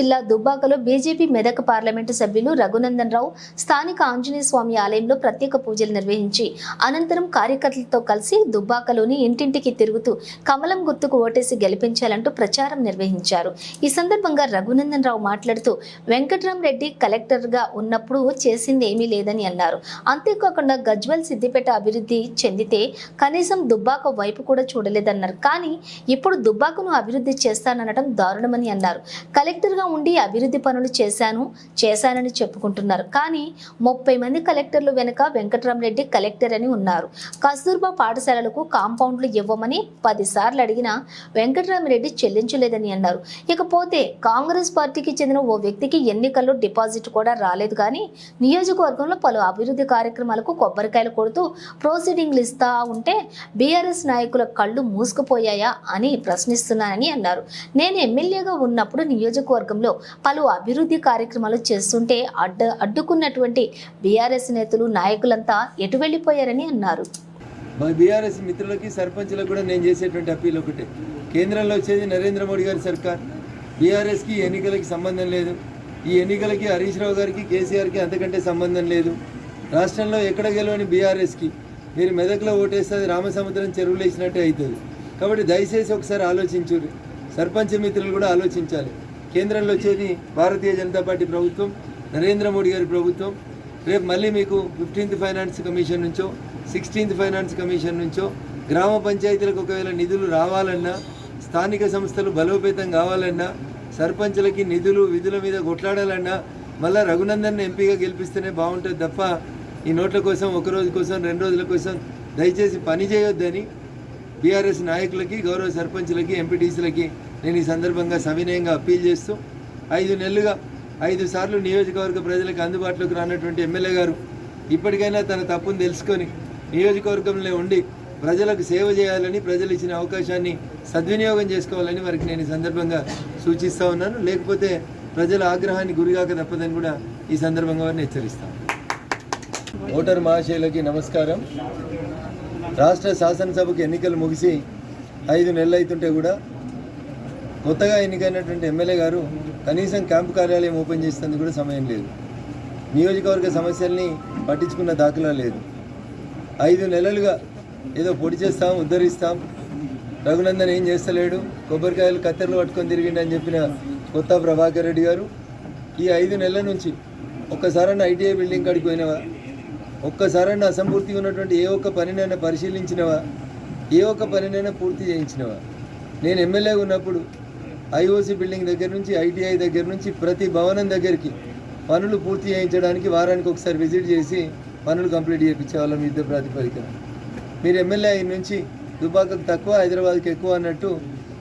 జిల్లా దుబ్బాకలో BJP Medak parliament సభ్యులు రఘునందన్ రావు స్థానిక ఆంజనేయ స్వామి ఆలయంలో ప్రత్యేక పూజలు నిర్వహించి అనంతరం కార్యకర్తలతో కలిసి దుబ్బాకలోని ఇంటింటికి తిరుగుతూ కమలం గుర్తుకు ఓటేసి గెలిపించాలంటూ ప్రచారం నిర్వహించారు. ఈ సందర్భంగా రఘునందన్ రావు మాట్లాడుతూ వెంకట్రామరెడ్డి కలెక్టర్గా ఉన్నప్పుడు చేసింది ఏమీ లేదని అన్నారు. అంతేకాకుండా గజ్వల్ సిద్దిపేట అభివృద్ధి చెందితే కనీసం దుబ్బాక వైపు కూడా చూడలేదన్నారు. కానీ ఇప్పుడు దుబ్బాకను అభివృద్ధి చేస్తాననడం దారుణమని అన్నారు. కలెక్టర్గా ఉండి అభివృద్ధి పనులు చేశాను చేశానని చెప్పుకుంటున్నారు. కానీ ముప్పై మంది కలెక్టర్లు వెనుక వెంకటరామరెడ్డి కలెక్టర్ అని ఉన్నారు. కస్తూర్బా పాఠశాలలకు కాంపౌండ్లు ఇవ్వమని పదిసార్లు అడిగినా వెంకటరామరెడ్డి చెల్లించలేదని అన్నారు. ఇకపోతే కాంగ్రెస్ పార్టీకి చెందిన ఓ వ్యక్తికి ఎన్నికల్లో డిపాజిట్ కూడా రాలేదు కానీ నియోజకవర్గంలో పలు అభివృద్ధి కార్యక్రమాలకు కొబ్బరికాయలు కొడుతూ ప్రొసీడింగ్లు ఇస్తా ఉంటే బీఆర్ఎస్ నాయకుల కళ్ళు మూసుకుపోయాయా అని ప్రశ్నిస్తున్నానని అన్నారు. నేను ఎమ్మెల్యేగా ఉన్నప్పుడు నియోజకవర్గం నియోజకవర్గంలో పలు అభివృద్ధి కార్యక్రమాలు చేస్తుంటే అడ్డ అడ్డుకున్నటువంటి బీఆర్ఎస్ నేతలు నాయకులంతా ఎటు వెళ్ళిపోయారని అన్నారు. మా బీఆర్ఎస్ మిత్రులకి సర్పంచ్లకు కూడా నేను చేసేటువంటి అప్పీల్ ఒకటే. కేంద్రంలో వచ్చేది నరేంద్ర మోడీ గారి సర్కార్. బీఆర్ఎస్కి ఎన్నికలకి సంబంధం లేదు. ఈ ఎన్నికలకి హరీష్ రావు గారికి కేసీఆర్కి అంతకంటే సంబంధం లేదు. రాష్ట్రంలో ఎక్కడ గెలవని బీఆర్ఎస్కి. మీరు మెదక్లో ఓటేస్తే రామసముద్రం చెరువులు వేసినట్టే అవుతుంది. కాబట్టి దయచేసి ఒకసారి ఆలోచించు సర్పంచ్ మిత్రులు కూడా ఆలోచించాలి. కేంద్రంలో వచ్చేది భారతీయ జనతా పార్టీ ప్రభుత్వం నరేంద్ర మోడీ గారి ప్రభుత్వం రేపు మళ్ళీ మీకు ఫిఫ్టీన్త్ ఫైనాన్స్ కమిషన్ నుంచో సిక్స్టీన్త్ ఫైనాన్స్ కమిషన్ నుంచో గ్రామ పంచాయతీలకు ఒకవేళ నిధులు రావాలన్నా స్థానిక సంస్థలు బలోపేతం కావాలన్నా సర్పంచులకి నిధులు విధుల మీద కొట్లాడాలన్నా మళ్ళా రఘునందన్ ఎంపీగా గెలిపిస్తేనే బాగుంటుంది తప్ప ఈ నోట్ల కోసం ఒక రోజు కోసం రెండు రోజుల కోసం దయచేసి పని చేయొద్దని బీఆర్ఎస్ నాయకులకి గౌరవ సర్పంచులకి ఎంపీటీసీలకి నేను ఈ సందర్భంగా సవినయంగా అప్పీల్ చేస్తూ ఐదు నెలలుగా ఐదు సార్లు నియోజకవర్గ ప్రజలకు అందుబాటులోకి రానటువంటి ఎమ్మెల్యే గారు ఇప్పటికైనా తన తప్పును తెలుసుకొని నియోజకవర్గంలో ఉండి ప్రజలకు సేవ చేయాలని ప్రజలు ఇచ్చిన అవకాశాన్ని సద్వినియోగం చేసుకోవాలని వారికి నేను ఈ సందర్భంగా సూచిస్తూ ఉన్నాను. లేకపోతే ప్రజల ఆగ్రహాన్ని గురిగాక తప్పదని కూడా ఈ సందర్భంగా వారిని హెచ్చరిస్తాను. ఓటర్ మహాశయులకి నమస్కారం. రాష్ట్ర శాసనసభకు ఎన్నికలు ముగిసి ఐదు నెలలు అవుతుంటే కూడా కొత్తగా ఎన్నికైనటువంటి ఎమ్మెల్యే గారు కనీసం క్యాంపు కార్యాలయం ఓపెన్ చేసేందుకు కూడా సమయం లేదు. నియోజకవర్గ సమస్యల్ని పట్టించుకున్న దాఖలా లేదు. ఐదు నెలలుగా ఏదో పొడి చేస్తాం ఉద్ధరిస్తాం. రఘునందన్ ఏం చేస్తలేడు? కొబ్బరికాయలు కత్తెరలు పట్టుకొని తిరిగిండి అని చెప్పిన కొత్త ప్రభాకర్ రెడ్డి గారు ఈ ఐదు నెలల నుంచి ఒక్కసారన్నా ఐటీఐ బిల్డింగ్ కాడికి పోయినవా? ఒక్కసారన్నా అసంపూర్తిగా ఉన్నటువంటి ఏ ఒక్క పనినైనా పరిశీలించినవా? ఏ ఒక్క పనినైనా పూర్తి చేయించినవా? నేను ఎమ్మెల్యేగా ఉన్నప్పుడు ఐఓసి బిల్డింగ్ దగ్గర నుంచి ఐటీఐ దగ్గర నుంచి ప్రతి భవనం దగ్గరికి పనులు పూర్తి చేయించడానికి వారానికి ఒకసారి విజిట్ చేసి పనులు కంప్లీట్ చేయించేవాళ్ళం యుద్ధ ప్రాతిపదికన. మీరు ఎమ్మెల్యే అయిన నుంచి దుబాకకు తక్కువ హైదరాబాద్కి ఎక్కువ అన్నట్టు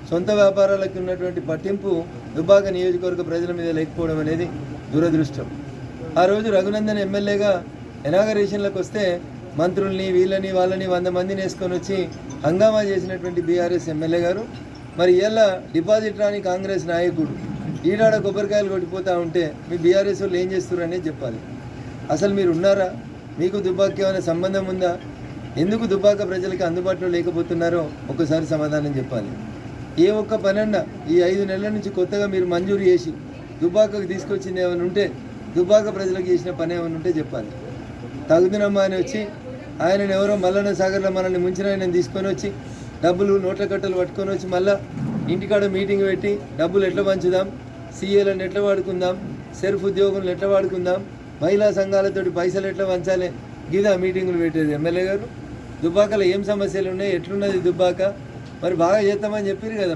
సొంత వ్యాపారాలకు ఉన్నటువంటి పట్టింపు దుబాక నియోజకవర్గ ప్రజల మీద లేకపోవడం అనేది దురదృష్టం. ఆ రోజు రఘునందన్ ఎమ్మెల్యేగా ఎనాగరేషన్లకు వస్తే మంత్రుల్ని వీళ్ళని వాళ్ళని వంద మందిని వేసుకొని వచ్చి హంగామా చేసినటువంటి బీఆర్ఎస్ ఎమ్మెల్యే గారు మరి ఇలా డిపాజిట్ రాని కాంగ్రెస్ నాయకుడు ఈడాడ కొబ్బరికాయలు కొట్టిపోతూ ఉంటే మీ బీఆర్ఎస్ వాళ్ళు ఏం చేస్తున్నారనే చెప్పాలి. అసలు మీరు ఉన్నారా? మీకు దుబ్బాకి ఏమైనా సంబంధం ఉందా? ఎందుకు దుబ్బాక ప్రజలకి అందుబాటులో లేకపోతున్నారో ఒకసారి సమాధానం చెప్పాలి. ఏ ఒక్క పనన్నా ఈ ఐదు నెలల నుంచి కొత్తగా మీరు మంజూరు చేసి దుబ్బాకకు తీసుకొచ్చింది ఏమైనా ఉంటే దుబ్బాక ప్రజలకు చేసిన పని ఏమైనా ఉంటే చెప్పాలి. తగుదినమ్మా అని వచ్చి ఆయనను ఎవరో మల్లన్న సాగర్లో మనల్ని ముంచిన ఆయన తీసుకొని వచ్చి డబ్బులు నోట్ల కట్టలు పట్టుకొని వచ్చి మళ్ళా ఇంటికాడ మీటింగ్ పెట్టి డబ్బులు ఎట్లా పంచుదాం? సీఏలను ఎట్లా వాడుకుందాం? సెల్ఫ్ ఉద్యోగులను ఎట్లా వాడుకుందాం? మహిళా సంఘాలతోటి పైసలు ఎట్లా పంచాలి? గిదా మీటింగులు పెట్టేది ఎమ్మెల్యే గారు. దుబ్బాకలో ఏం సమస్యలు ఉన్నాయి? ఎట్లున్నది దుబ్బాక? మరి బాగా చేస్తామని చెప్పారు కదా